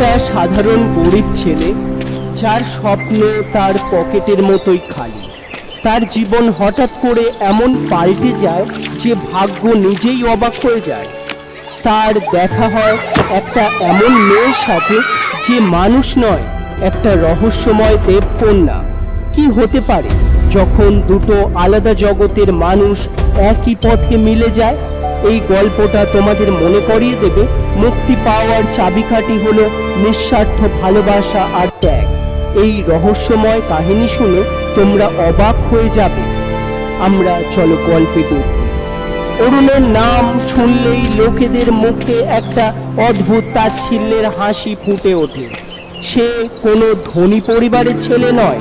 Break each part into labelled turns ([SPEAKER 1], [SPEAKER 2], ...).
[SPEAKER 1] একটা সাধারণ গরিব ছেলে যার স্বপ্ন তার পকেটের মতোই খালি। তার জীবন হঠাৎ করে এমন পাল্টে যায় যে ভাগ্য নিজেই অবাক হয়ে যায়। তার দেখা হয় একটা এমন মেয়ের সাথে যে মানুষ নয়, একটা রহস্যময় দেবকন্যা। কি হতে পারে যখন দুটো আলাদা জগতের মানুষ একই পথে মিলে যায়? এই গল্পটা তোমাদের মনে করিয়ে দেবে, মুক্তি পাওয়ার চাবিকাঠি হলো নিঃস্বার্থ ভালোবাসা আর ত্যাগ। এই রহস্যময় কাহিনী শুনে তোমরা অবাক হয়ে যাবে। আমরা চলো গল্পে ডুব অরুণের নাম শুনলেই লোকেদের মুখে একটা অদ্ভুত তাচ্ছিল্যের হাসি ফুটে ওঠে। সে কোনো ধনী পরিবারের ছেলে নয়,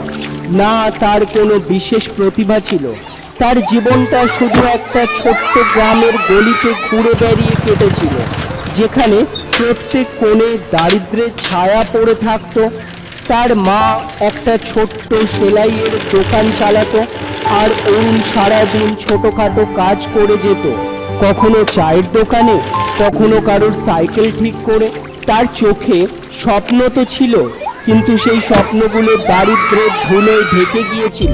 [SPEAKER 1] না তার কোনো বিশেষ প্রতিভা ছিল। তার জীবনটা শুধু একটা ছোট্ট গ্রামের গলিতে ঘুরে বেরিয়ে কেটেছিল, যেখানে প্রত্যেক কোণে দারিদ্র্যের ছায়া পড়ে থাকতো। তার মা একটা ছোট্ট সেলাইয়ের দোকান চালাতো আর অরুণ সারাদিন ছোটখাটো কাজ করে যেত। কখনো চায়ের দোকানে, কখনো কারোর সাইকেল ঠিক করে। তার চোখে স্বপ্ন তো ছিল, কিন্তু সেই স্বপ্নগুলো দারিদ্র্যের ধুলোয় ঢেকে গিয়েছিল।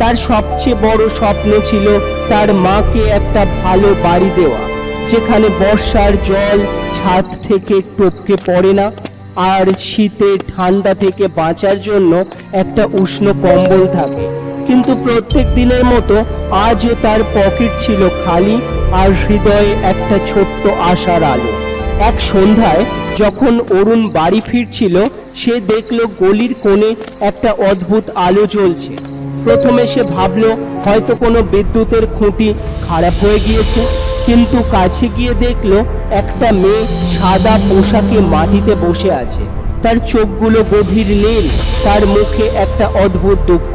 [SPEAKER 1] তার সবচেয়ে বড় স্বপ্ন ছিল তার মাকে একটা ভালো বাড়ি দেওয়া। যেখানে বর্ষার জল ছাদ থেকে টপকে পড়ে না, আর শীতে ঠান্ডা থেকে বাঁচার জন্য একটা উষ্ণ কম্বল থাকে। কিন্তু প্রত্যেক দিনের মতো আজও তার পকেট ছিল খালি আর হৃদয়ে একটা ছোট্ট আশার আলো। এক সন্ধ্যায় যখন অরুণ বাড়ি ফিরছিল, সে দেখল গলির কোণে একটা অদ্ভুত আলো জ্বলছে। প্রথমে সে ভাবলো, হয়তো কোনো বিদ্যুতের খুঁটি খারাপ হয়ে গিয়েছে। কিন্তু কাছে গিয়ে দেখল একটা মেয়ে সাদা পোশাকে মাটিতে বসে আছে। তার চোখগুলো গভীর নীল, তার মুখে একটা অদ্ভুত দুঃখ।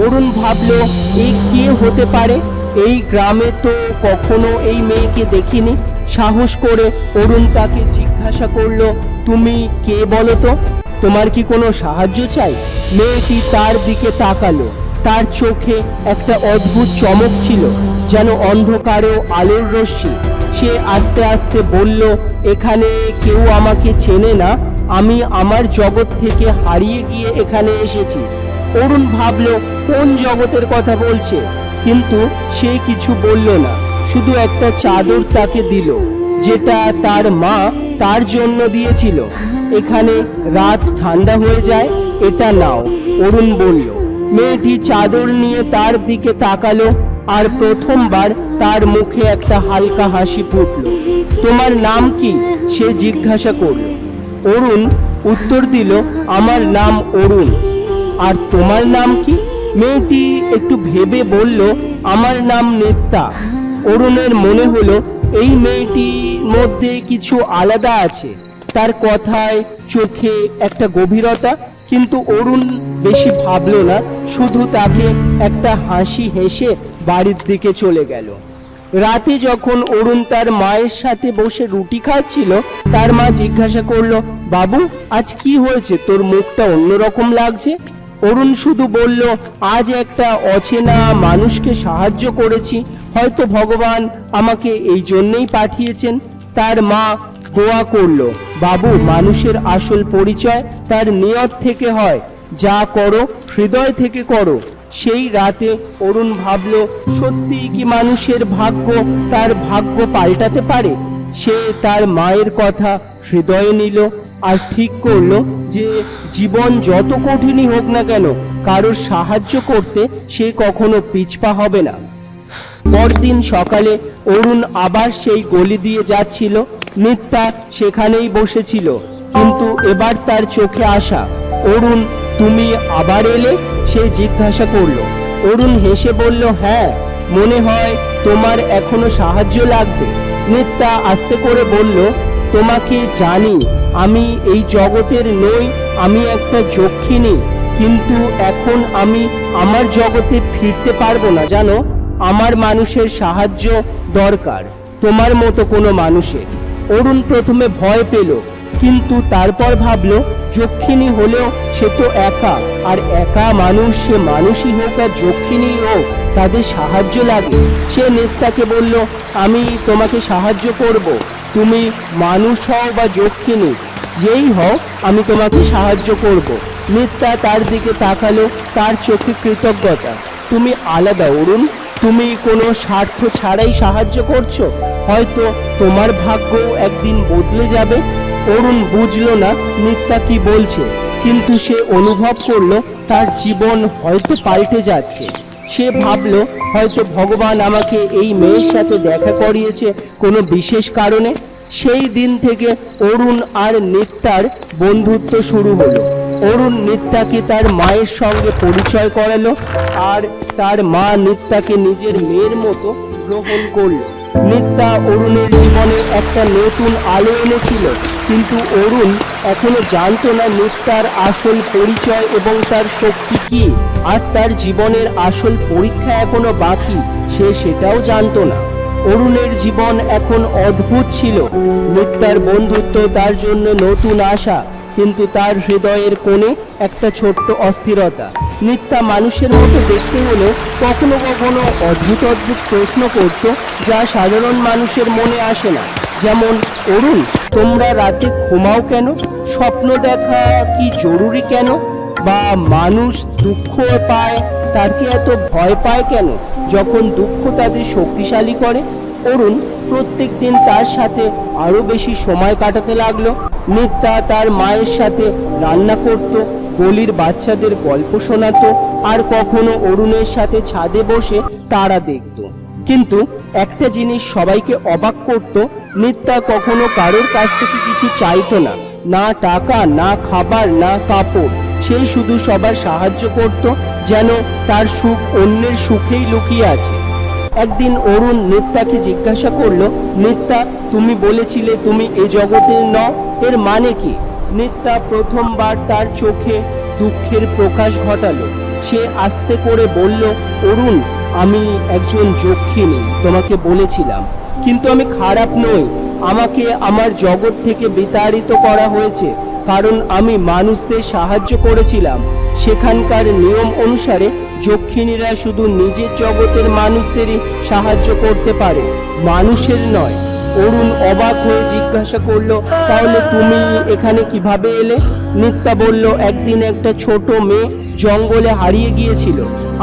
[SPEAKER 1] অরুণ ভাবলো এই কে হতে পারে? এই গ্রামে তো কখনো এই মেয়েকে দেখিনি। সাহস করে অরুণ তাকে জিজ্ঞাসা করল, তুমি কে বলো তো? তোমার কি কোনো সাহায্য চাই? মেয়েটি তার দিকে তাকালো। তার চোখে একটা অদ্ভুত চমক ছিল। যেন অন্ধকারেও আলোর রশ্মি। সে আস্তে আস্তে বলল, এখানে কেউ আমাকে চেনে না। আমি আমার জগৎ থেকে হারিয়ে গিয়ে এখানে এসেছি। অরুণ ভাবলো, কোন জগতের কথা বলছে? কিন্তু সে কিছু বলল না। শুধু একটা চাদর তাকে দিল, যেটা তার মা তার জন্য দিয়েছিল। এখানে রাত ঠান্ডা হয়ে যায়, এটা নাও। অরুণ বলল। মেয়েটি চাদর নিয়ে তার দিকে তাকালো আর প্রথমবার তার মুখে একটা হালকা হাসি ফুটল। তোমার নাম কি? সে জিজ্ঞাসা করল। অরুণ উত্তর দিল, আমার নাম অরুণ। আর তোমার নাম কি? মেয়েটি একটু ভেবে বলল, আমার নাম নেত্তা অরুণের মনে হলো, এই মেয়েটির মধ্যে কিছু আলাদা আছে। তার কথায় চোখে একটা গভীরতা, কিন্তু অরুণ বেশি ভাবলো না। শুধু তাকে একটা হাসি হেসে বাড়ির দিকে চলে গেল। রাতে যখন অরুণ তার মায়ের সাথে বসে রুটি খাচ্ছিল, তার মা জিজ্ঞাসা করল, বাবু, আজ কি হয়েছে? তোর মুখটা অন্যরকম লাগছে? অরুণ শুধু বলল, আজ একটা অচেনা মানুষকে সাহায্য করেছি। হয়তো ভগবান আমাকে এই জন্যই পাঠিয়েছেন। তার মা দোয়া করল, বাবু, মানুষের আসল পরিচয় তার নিয়ত থেকে হয়। যা করো, হৃদয় থেকে করো। সেই রাতে অরুণ ভাবল সত্যিই কি মানুষের ভাগ্য তার ভাগ্য পাল্টাতে পারে? সে তার মায়ের কথা হৃদয়ে নিল আর ঠিক করল যে জীবন যত কঠিনই হোক না কেন, কারোর সাহায্য করতে সে কখনো পিছপা হবে না। পরদিন সকালে অরুণ আবার সেই গলি দিয়ে যাচ্ছিল। নিত্যা সেখানেই বসেছিল, কিন্তু এবার তার চোখে আসা। অরুণ তুমি আবার এলে? সে জিজ্ঞাসা করল। অরুণ হেসে বলল হ্যাঁ মনে হয় তোমার এখনও সাহায্য লাগবে। নিত্যা আস্তে করে বলল, তোমাকে জানি, আমি এই জগতের নই, আমি একটা যক্ষিণী, কিন্তু এখন আমি আমার জগতে ফিরতে পারব না, জানো? আমার মানুষের সাহায্য দরকার, তোমার মতো কোনো মানুষের। অরুণ প্রথমে ভয় পেল, কিন্তু তারপর ভাবলো যক্ষিণী হলেও সে তো একা। আর একা মানুষ, সে মানুষই হোক আর যক্ষিণী হোক, তাদের সাহায্য লাগে। সে নেতাকে বলল, আমি তোমাকে সাহায্য করব। তুমি মানুষ হও বা যক্ষিণী, যেই হও, আমি তোমাকে সাহায্য করব। নিত্যা তার দিকে তাকালো, তার চোখে কৃতজ্ঞতা। তুমি আলাদা, অরুণ। তুমি কোনো স্বার্থ ছাড়াই সাহায্য করছ। হয়তো তোমার ভাগ্য একদিন বদলে যাবে। অরুণ বুঝলো না নিত্যা কি বলছে, কিন্তু সে অনুভব করল তার জীবন হয়তো পাল্টে যাচ্ছে। সে ভাবলো, হয়তো ভগবান আমাকে এই মেয়ের সাথে দেখা করিয়েছে কোনো বিশেষ কারণে? সেই দিন থেকে অরুণ আর নিত্যার বন্ধুত্ব শুরু হলো। অরুণ নিত্যাকে তার মায়ের সঙ্গে পরিচয় করালো আর তার মা নিত্যাকে নিজের মেয়ের মতো গ্রহণ করল। নিত্যা অরুণের জীবনে একটা নতুন আলো এনেছিল। কিন্তু অরুণ এখনও জানতো না নিত্যার আসল পরিচয় এবং তার শক্তি কি, আর তার জীবনের আসল পরীক্ষা এখনও বাকি, সে সেটাও জানতো না। অরুণের জীবন এখন অদ্ভুত ছিল। নিত্যার বন্ধুত্ব তার জন্য নতুন আশা, কিন্তু তার হৃদয়ের কোণে একটা ছোট্ট অস্থিরতা। নিত্যা মানুষের মতো দেখতে হলেও কখনো কখনো অদ্ভুত অদ্ভুত প্রশ্ন করত, যা সাধারণ মানুষের মনে আসে না। যেমন, অরুণ, তোমরা রাতে ঘুমাও কেন? স্বপ্ন দেখা কি জরুরি কেন? বা মানুষ দুঃখ পায়, তার কি এত ভয় পায় কেন? যখন দুঃখ তাদের শক্তিশালী করে। অরুণ, প্রত্যেক দিন তার সাথে আরও বেশি সময় কাটাতে লাগল। নিত্যা তার মায়ের সাথে রান্না করত গলির বাচ্চাদের গল্প শোনাতো, আর কখনো অরুণের সাথে ছাদে বসে তারা দেখত। কিন্তু একটা জিনিস সবাইকে অবাক করত নিত্যা কখনো কারোর কাছ থেকে কিছু চাইতো না। না টাকা, না খাবার, না কাপড়। সেই শুধু সবার সাহায্য করত, যেন তার সুখ অন্যের সুখেই লুকিয়ে আছে। একদিন অরুণ নিত্যাকে জিজ্ঞাসা করল নিত্যা তুমি বলেছিলে তুমি এ জগতের ন এর মানে কি? নিত্যা প্রথমবার তার চোখে দুঃখের প্রকাশ ঘটালো। সে আস্তে করে বলল, অরুণ আমি একজন যক্ষিণী, তোমাকে বলেছিলাম। কিন্তু আমি খারাপ নই, আমাকে আমার জগৎ থেকে বিতাড়িত করা হয়েছে, কারণ আমি মানুষদের সাহায্য করেছিলাম। সেখানকার নিয়ম অনুসারে যক্ষিণীরা শুধু নিজের জগতের মানুষদেরই সাহায্য করতে পারে, মানুষের নয়। অরুণ অবাক হয়ে জিজ্ঞাসা করল, তাহলে তুমি এখানে কীভাবে এলে? নিত্যা বলল, একদিন একটা ছোট মেয়ে জঙ্গলে হারিয়ে গিয়েছিল।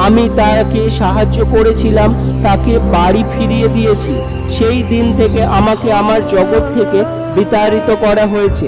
[SPEAKER 1] আমি তাকে সাহায্য করেছিলাম, তাকে বাড়ি ফিরিয়ে দিয়েছি। সেই দিন থেকে আমাকে আমার জগৎ থেকে বিতাড়িত করা হয়েছে।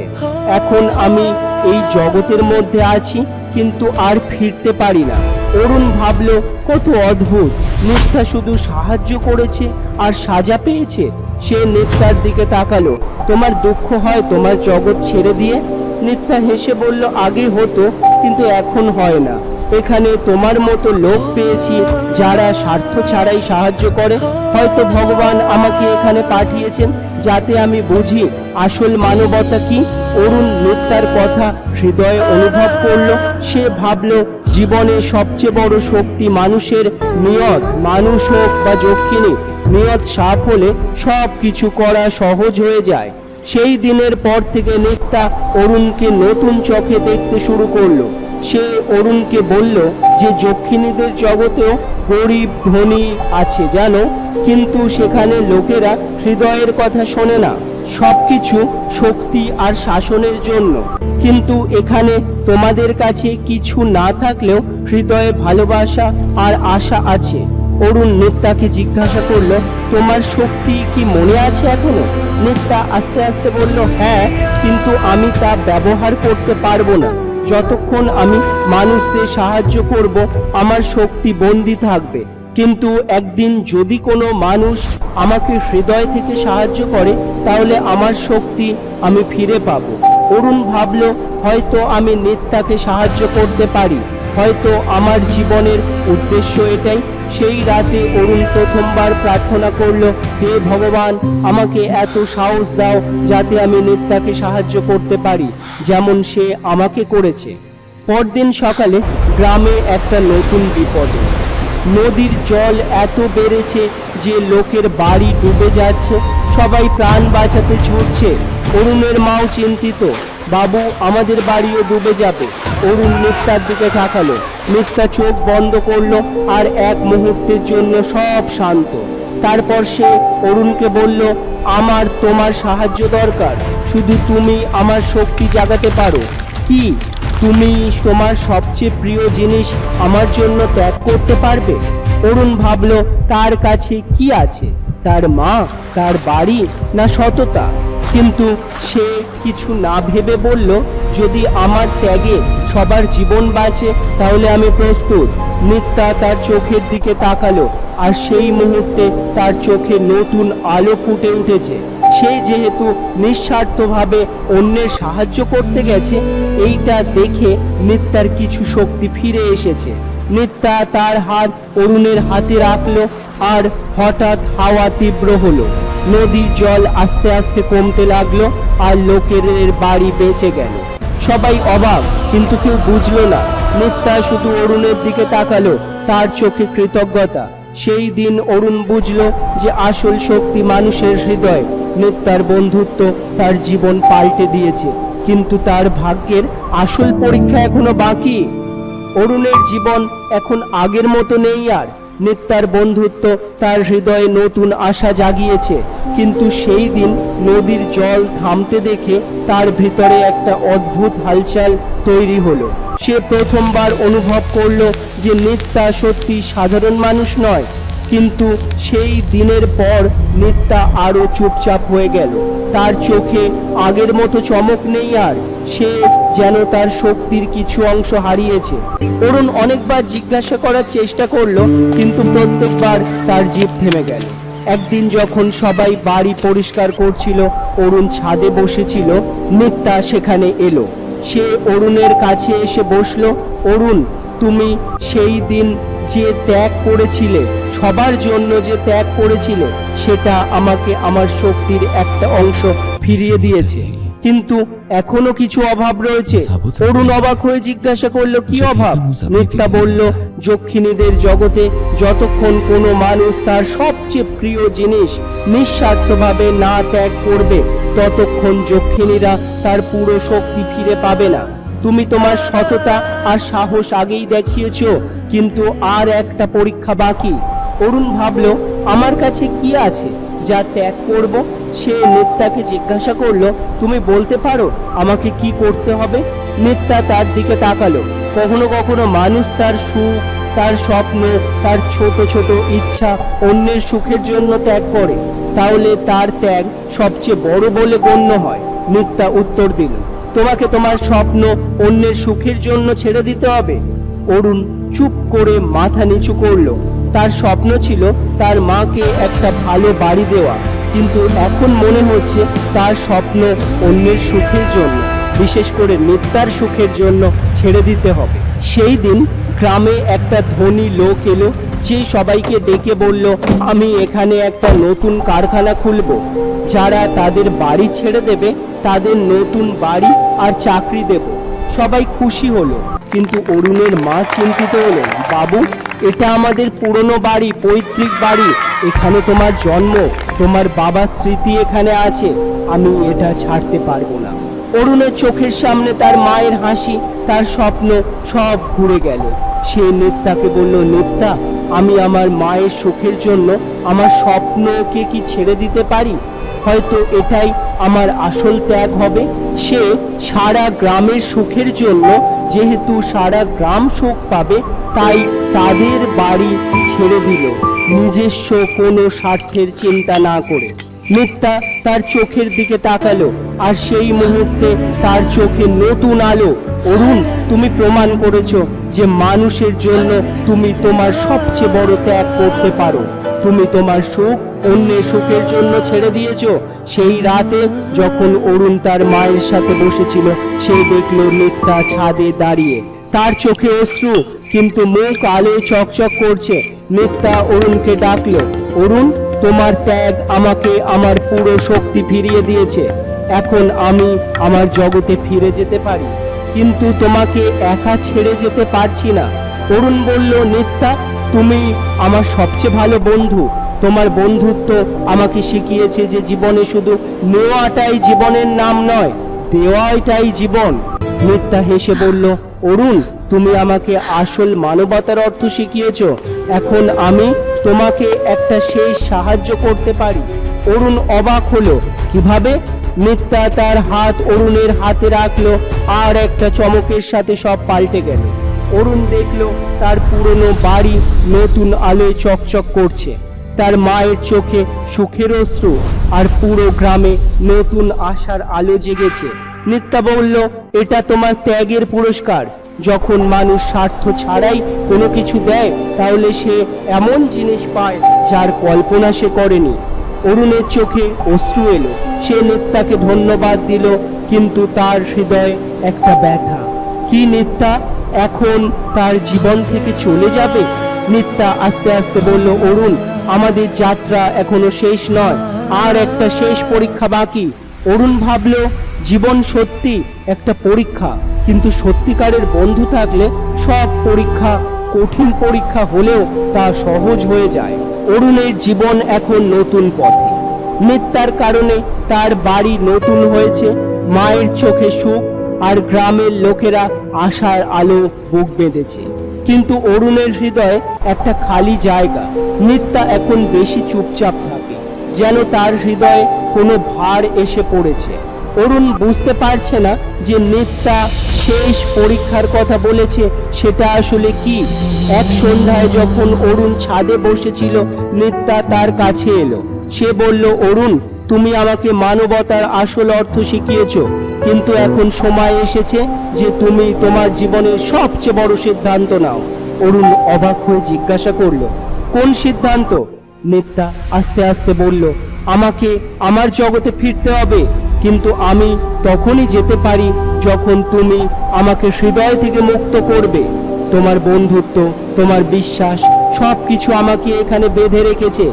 [SPEAKER 1] এখন আমি এই জগতের মধ্যে আছি, কিন্তু আর ফিরতে পারি না। অরুণ ভাবল, কত অদ্ভুত! নিত্যা শুধু সাহায্য করেছে আর সাজা পেয়েছে? সে নিত্যার দিকে তাকালো, তোমার দুঃখ হয় তোমার জগৎ ছেড়ে দিয়ে? নিত্যা হেসে বলল, আগে হতো, কিন্তু এখন হয় না। এখানে তোমার মতো লোক পেয়েছি যারা স্বার্থ ছাড়াই সাহায্য করে। হয়তো ভগবান আমাকে এখানে পাঠিয়েছেন যাতে আমি বুঝি আসল মানবতা কি। অরুণ নিত্যার কথা হৃদয়ে অনুভব করল। সে ভাবলো, জীবনে সবচেয়ে বড় শক্তি মানুষের নিয়ত। মানুষ হোক বা যক্ষিণী, নিয়ত সাফ হলে সব কিছু করা সহজ হয়ে যায়। সেই দিনের পর থেকে নিত্যা অরুণকে নতুন চোখে দেখতে শুরু করল। সে অরুণকে বলল যে যক্ষিণীদের জগতেও গরিব ধনী আছে জানো, কিন্তু সেখানে লোকেরা হৃদয়ের কথা শোনে না। সবকিছু শক্তি আর শাসনের জন্য। কিন্তু এখানে তোমাদের কাছে কিছু না থাকলেও হৃদয়ে ভালোবাসা আর আশা আছে। অরুণ নিত্যাকে জিজ্ঞাসা করল, তোমার শক্তি কি মনে আছে এখনও? নিত্যা আস্তে আস্তে বলল হ্যাঁ কিন্তু আমি তা ব্যবহার করতে পারব না। যতক্ষণ আমি মানুষদের সাহায্য করব, আমার শক্তি বন্দি থাকবে। কিন্তু একদিন যদি কোনো মানুষ আমাকে হৃদয় থেকে সাহায্য করে, তাহলে আমার শক্তি আমি ফিরে পাব। অরুণ ভাবল, হয়তো আমি নেতাকে সাহায্য করতে পারি। হয়তো আমার জীবনের উদ্দেশ্য এটাই। সেই রাতে অরুণ প্রথমবার প্রার্থনা করল, হে ভগবান, আমাকে এত সাহস দাও যাতে আমি নিত্যাকে সাহায্য করতে পারি, যেমন সে আমাকে করেছে। পরদিন সকালে গ্রামে একটা নতুন বিপদ। নদীর জল এত বেড়েছে যে লোকের বাড়ি ডুবে যাচ্ছে, সবাই প্রাণ বাঁচাতে ছুটছে অরুণের মাও চিন্তিত, বাবু, আমাদের বাড়িও ডুবে যাবে। অরুণ নিত্যার দিকে তাকালো। নিত্যা চোখ বন্ধ করল আর এক মুহূর্তের জন্য সব শান্ত। তারপর সে অরুণকে বলল, আমার তোমার সাহায্য দরকার। শুধু তুমি আমার শক্তি জাগাতে পারো। কি? তুমি তোমার সবচেয়ে প্রিয় জিনিস আমার জন্য ত্যাগ করতে পারবে? অরুণ ভাবল, তার কাছে কি আছে? তার মা, তার বাড়ি না সততা? কিন্তু সে কিছু না ভেবে বলল, যদি আমার ত্যাগে সবার জীবন বাঁচে, তাহলে আমি প্রস্তুত। নিত্যা তার চোখের দিকে তাকালো, আর সেই মুহূর্তে তার চোখে নতুন আলো ফুটে উঠেছে। সে যেহেতু নিঃস্বার্থভাবে অন্যের সাহায্য করতে গেছে, এইটা দেখে নিত্যার কিছু শক্তি ফিরে এসেছে। নিত্যা তার হাত অরুণের হাতে রাখল আর হঠাৎ হাওয়া তীব্র হলো। নদীর জল আস্তে আস্তে কমতে লাগল আর লোকের বাড়ি বেঁচে গেল। সবাই অবাক, কিন্তু কেউ বুঝলো না নিত্যা শুধু অরুণের দিকে তাকালো, তার চোখে কৃতজ্ঞতা। সেই দিন অরুণ বুঝলো যে আসল শক্তি মানুষের হৃদয় নিত্যার বন্ধুত্ব তার জীবন পাল্টে দিয়েছে। কিন্তু তার ভাগ্যের আসল পরীক্ষা এখনও বাকি। অরুণের জীবন এখন আগের মতো নেই আর। নিত্যার বন্ধুত্ব তার হৃদয়ে নতুন আশা জাগিয়েছে। কিন্তু সেই দিন নদীর জল থামতে দেখে তার ভিতরে একটা অদ্ভুত হালচাল তৈরি হলো। সে প্রথমবার অনুভব করল যে নিত্যা সত্যি সাধারণ মানুষ নয় কিন্তু সেই দিনের পর নিত্যা আরও চুপচাপ হয়ে গেল। তার চোখে আগের মতো চমক নেই আর, সে যেন তার শক্তির কিছু অংশ হারিয়েছে। অরুণ অনেকবার জিজ্ঞাসা করার চেষ্টা করল, কিন্তু প্রত্যেকবার তার জীব থেমে গেল। একদিন যখন সবাই বাড়ি পরিষ্কার করছিল, অরুণ ছাদে বসেছিল নিত্যা সেখানে এলো। সে অরুণের কাছে এসে বসল, অরুণ, তুমি সেই দিন যে ত্যাগ করেছিলে সবার জন্য যে ত্যাগ করেছিলে সেটা আমাকে আমার শক্তির একটা অংশ ফিরিয়ে দিয়েছে। কিন্তু এখনও কিছু অভাব রয়েছে। অরুণ অবাক হয়ে জিজ্ঞাসা করল কি অভাব? নিত্যা বলল যক্ষিণীদের জগতে যতক্ষণ কোনো মানুষ তার সবচেয়ে প্রিয় জিনিস নিঃস্বার্থভাবে না ত্যাগ করবে ততক্ষণ যক্ষিণীরা তার পুরো শক্তি ফিরে পাবে না। তুমি তোমার সততা আর সাহস আগেই দেখিয়েছ, কিন্তু আর একটা পরীক্ষা বাকি। অরুণ ভাবলো, আমার কাছে কি আছে যা ত্যাগ করব? সে নিত্যাকে জিজ্ঞাসা করল, তুমি বলতে পারো আমাকে কি করতে হবে? নিত্যা তার দিকে তাকালো। কখনো কখনো মানুষ তার সুখ, তার স্বপ্ন, তার ছোট ছোট ইচ্ছা অন্যের সুখের জন্য ত্যাগ করে। তাহলে তার ত্যাগ সবচেয়ে বড় বলে গণ্য হয় নিত্যা উত্তর দিল। তোমাকে তোমার স্বপ্ন অন্যের সুখের জন্য ছেড়ে দিতে হবে। অরুণ চুপ করে মাথা নিচু করল। তার স্বপ্ন ছিল তার মাকে একটা ভালো বাড়ি দেওয়া। কিন্তু এখন মনে হচ্ছে তার স্বপ্ন অন্যের সুখের জন্য, বিশেষ করে নিত্যার সুখের জন্য ছেড়ে দিতে হবে। সেই দিন গ্রামে একটা ধনী লোক এলো, যে সবাইকে ডেকে বলল, আমি এখানে একটা নতুন কারখানা খুলব। যারা তাদের বাড়ি ছেড়ে দেবে তাদের নতুন বাড়ি আর চাকরি দেব। সবাই খুশি হলো। কিন্তু অরুণের মা চিন্তিত হলেন, বাবু, এটা আমাদের পুরনো বাড়ি, পৈতৃক বাড়ি। এখানে তোমার জন্ম, তোমার বাবার স্মৃতি এখানে আছে। আমি এটা ছাড়তে পারব না। অরুণের চোখের সামনে তার মায়ের হাসি, তার স্বপ্ন সব ঘুরে গেল। সে নিত্যাকে বলল, নিত্যা, আমি আমার মায়ের সুখের জন্য আমার স্বপ্নকে কি ছেড়ে দিতে পারি? হয়তো এটাই আমার আসল ত্যাগ হবে। সে সারা গ্রামের সুখের জন্য যেহেতু সারা গ্রাম সুখ পাবে, তাই তাদের বাড়ি ছেড়ে দিল নিজস্ব কোনো স্বার্থের চিন্তা না করে। নিত্যা তার চোখের দিকে তাকালো আর সেই মুহূর্তে তার চোখে নতুন আলো। অরুণ, তুমি প্রমাণ করেছ যে মানুষের জন্য তুমি তোমার সবচেয়ে বড় ত্যাগ করতে পারো। তুমি তোমার সুখ অন্যের সুখের জন্য ছেড়ে দিয়েছ। সেই রাতে যখন অরুণ তার মায়ের সাথে বসেছিল, সে দেখল নিত্যা ছাদে দাঁড়িয়ে। তার চোখে অশ্রু, কিন্তু মুখ আলোয় চকচক করছে। নিত্যা অরুণকে ডাকলো, অরুণ, তোমার ত্যাগ আমাকে আমার পুরো শক্তি ফিরিয়ে দিয়েছে। এখন আমি আমার জগতে ফিরে যেতে পারি, কিন্তু তোমাকে একা ছেড়ে যেতে পারছি না। অরুণ বলল, নিত্যা, তুমি আমার সবচেয়ে ভালো বন্ধু। তোমার বন্ধুত্ব আমাকে শিখিয়েছে যে জীবনে শুধু নেওয়াটাই জীবনের নাম নয় দেওয়াটাই জীবন। মিথ্যা হেসে বলল, অরুণ, তুমি আমাকে আসল মানবতার অর্থ শিখিয়েছ। এখন আমি তোমাকে একটা শেষ সাহায্য করতে পারি। অরুণ অবাক হলো, কীভাবে? নিত্যা তার হাত অরুণের হাতে রাখল, আর একটা চমকের সাথে সব পাল্টে গেল। অরুণ দেখল তার পুরনো বাড়ি নতুন আলোয় চকচক করছে। তার মায়ের চোখে সুখের অশ্রু আর পুরো গ্রামে নতুন আশার আলো জেগেছে। নিত্যা বলল, এটা তোমার ত্যাগের পুরস্কার। যখন মানুষ স্বার্থ ছাড়াই কোনো কিছু দেয়, তাহলে সে এমন জিনিস পায় যার কল্পনা সে করেনি। অরুণের চোখে অশ্রু এলো। সে নিত্যাকে ধন্যবাদ দিল, কিন্তু তার হৃদয়ে একটা ব্যথা। কি নিত্যা, এখন তার জীবন থেকে চলে যাবে? নিত্যা আস্তে আস্তে বলল, অরুণ আমাদের যাত্রা এখনও শেষ নয়। আর একটা শেষ পরীক্ষা বাকি। অরুণ ভাবল, জীবন সত্যি একটা পরীক্ষা। কিন্তু সত্যিকারের বন্ধু থাকলে সব পরীক্ষা কঠিন পরীক্ষা হলেও তা সহজ হয়ে যায়। অরুণের জীবন এখন নতুন পথে। নিত্যার কারণে তার বাড়ি নতুন হয়েছে। মায়ের চোখে সুখ আর গ্রামের লোকেরা আশার আলো বুক বেঁধেছে। কিন্তু অরুণের হৃদয়ে একটা খালি জায়গা। নিত্যা এখন বেশি চুপচাপ থাকে, যেন তার হৃদয়ে কোনো ভার এসে পড়েছে। অরুণ বুঝতে পারছে না যে নিত্যা শেষ পরীক্ষার কথা বলেছে, সেটা আসলে কি? এক সন্ধ্যায় যখন অরুণ ছাদে বসেছিল, নিত্যা তার কাছে এলো। সে বলল, অরুণ, তুমি আমাকে মানবতার আসল অর্থ শিখিয়েছ। কিন্তু এখন সময় এসেছে যে তুমি তোমার জীবনের সবচেয়ে বড় সিদ্ধান্ত নাও। অরুণ অবাক হয়ে জিজ্ঞাসা করল, কোন সিদ্ধান্ত? নিত্যা আস্তে আস্তে বলল, আমাকে আমার জগতে ফিরতে হবে, কিন্তু আমি তখনই যেতে পারি যখন তুমি আমাকে হৃদয় থেকে মুক্ত করবে। তোমার বন্ধুত্ব, তোমার বিশ্বাস সব কিছু আমাকে এখানে বেঁধে রেখেছে।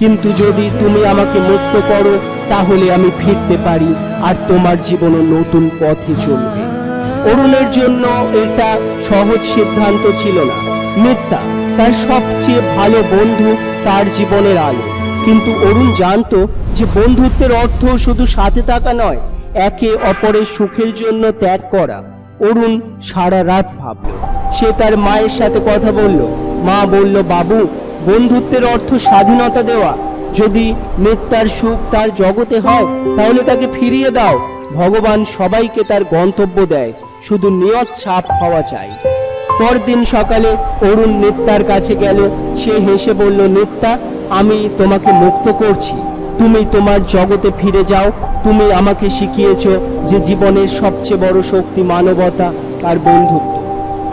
[SPEAKER 1] কিন্তু যদি তুমি আমাকে মুক্ত করো, তাহলে আমি ফিরতে পারি। আর তোমার জীবনে নতুন পথে চলবে। অরুণের জন্য এটা সহজ সিদ্ধান্ত ছিল না। মিথ্যা, তার সবচেয়ে ভালো বন্ধু তার জীবনের আলো। কিন্তু অরুণ জানতো যে বন্ধুত্বের অর্থ শুধু সাথে থাকা নয়, একে অপরের সুখের জন্য ত্যাগ করা। অরুণ সারা রাত ভাবল। সে তার মায়ের সাথে কথা বলল। মা বলল, বাবু, বন্ধুত্বের অর্থ স্বাধীনতা দেওয়া। যদি মিথ্যার সুখ তার জগতে হয় তাহলে তাকে ফিরিয়ে দাও। ভগবান সবাইকে তার গন্তব্য দেয়, শুধু নিয়ত সাপ হওয়া চাই। পরদিন সকালে অরুণ নিত্যার কাছে গেল। সে হেসে বলল নিত্যা আমি তোমাকে মুক্ত করছি। তুমি তোমার জগতে ফিরে যাও। তুমি আমাকে শিখিয়েছ যে জীবনের সবচেয়ে বড় শক্তি মানবতা আর বন্ধুত্ব।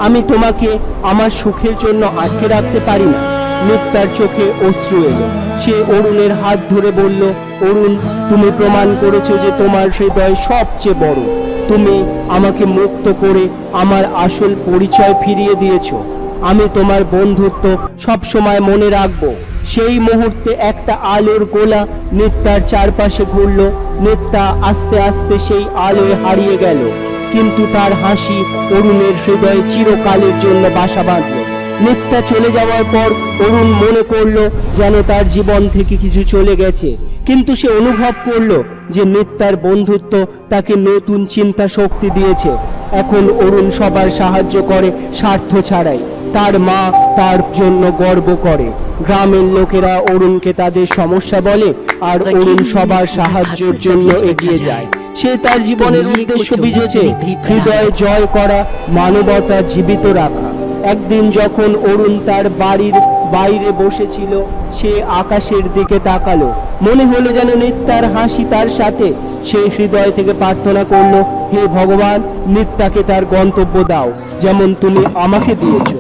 [SPEAKER 1] আমি তোমাকে আমার সুখের জন্য আটকে রাখতে পারি না। নিত্যার চোখে অশ্রু এলো। সে অরুণের হাত ধরে বলল, অরুণ, তুমি প্রমাণ করেছ যে তোমার হৃদয় সবচেয়ে বড়। তুমি আমাকে মুক্ত করে আমার আসল পরিচয় ফিরিয়ে দিয়েছ। আমি তোমার বন্ধুত্ব সব সময় মনে রাখব। সেই মুহূর্তে একটা আলোর গোলা নিত্যার চারপাশে ঘুরল। নিত্যা আস্তে আস্তে সেই আলোয় হারিয়ে গেল। কিন্তু তার হাসি অরুণের হৃদয়ে চিরকালের জন্য বাসা বাঁধল। নিত্যা চলে যাওয়ার পর অরুণ মনে করল যেন তার জীবন থেকে কিছু চলে গেছে। কিন্তু সে অনুভব করল যে নিত্যার বন্ধুত্ব তাকে নতুন চিন্তা শক্তি দিয়েছে। এখন অরুণ সবার সাহায্য করে স্বার্থ ছাড়াই। তার মা তার জন্য গর্ব করে। গ্রামের লোকেরা অরুণকে তাদের সমস্যা বলে আর অরুণ সবার সাহায্যের জন্য এগিয়ে যায়। সে তার জীবনের উদ্দেশ্য বুঝেছে হৃদয় জয় করা মানবতা জীবিত রাখা। একদিন যখন অরুণ তার বাড়ির বাইরে বসেছিল, সে আকাশের দিকে তাকালো। মনে হলো যেন নিত্যার হাসি তার সাথে। সে হৃদয় থেকে প্রার্থনা করল, হে ভগবান, নিত্যাকে তার গন্তব্য দাও, যেমন তুমি আমাকে দিয়েছ।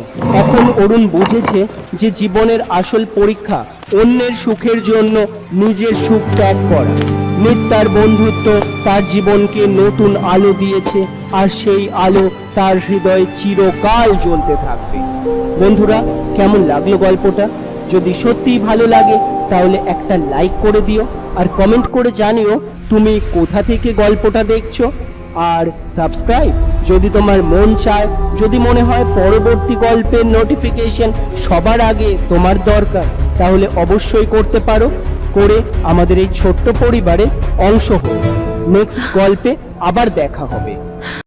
[SPEAKER 1] এখন অরুণ বুঝেছে যে জীবনের আসল পরীক্ষা অন্যের সুখের জন্য নিজের সুখ ত্যাগ করা। নিত্যার বন্ধুত্ব তার জীবনকে নতুন আলো দিয়েছে, আর সেই আলো তার হৃদয়ে চিরকাল জ্বলতে থাকবে। বন্ধুরা, কেমন লাগল গল্পটা? যদি সত্যিই ভালো লাগে, তাহলে একটা লাইক করে দিও, আর কমেন্ট করে জানিও তুমি কোথা থেকে গল্পটা দেখছ। আর সাবস্ক্রাইব যদি তোমার মন চায়, যদি মনে হয় পরবর্তী গল্পের নোটিফিকেশন সবার আগে তোমার দরকার, তাহলে অবশ্যই করতে পারো। করে আমাদের এই ছোট্ট পরিবারে অংশ হোক নেক্সট গল্পে আবার দেখা হবে।